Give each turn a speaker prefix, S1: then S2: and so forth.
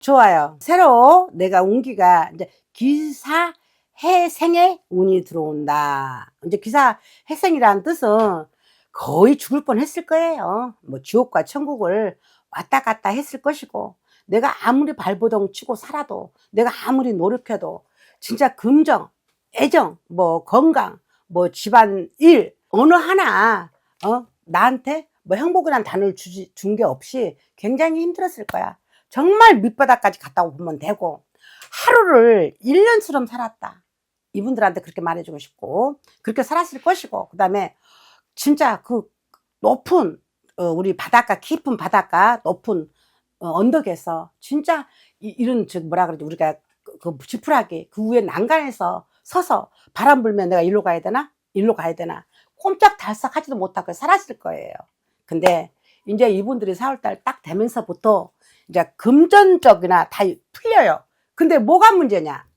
S1: 좋아요. 새로 내가 운기가 이제 기사 해생의 운이 들어온다. 이제 기사 해생이라는 뜻은 거의 죽을 뻔 했을 거예요. 뭐 지옥과 천국을 왔다 갔다 했을 것이고 내가 아무리 발버둥 치고 살아도 내가 아무리 노력해도 진짜 긍정, 애정, 뭐 건강, 뭐 집안 일 어느 하나 어 나한테 뭐 행복이라는 단어를 준게 없이 굉장히 힘들었을 거야. 정말 밑바닥까지 갔다고 보면 되고 하루를 1년처럼 살았다. 이분들한테 그렇게 말해주고 싶고 그렇게 살았을 것이고 그 다음에 진짜 그 높은 어, 우리 바닷가 깊은 바닷가 높은 어, 언덕에서 진짜 이, 런즉 뭐라 그러지 우리가 그, 그 지푸라기 그 위에 난간에서 서서 바람 불면 내가 일로 가야 되나 일로 가야 되나 꼼짝달싹 하지도 못하고 살았을 거예요. 근데 이제 이분들이 4월달 딱 되면서부터 이제 금전적이나 다 풀려요. 근데 뭐가 문제냐?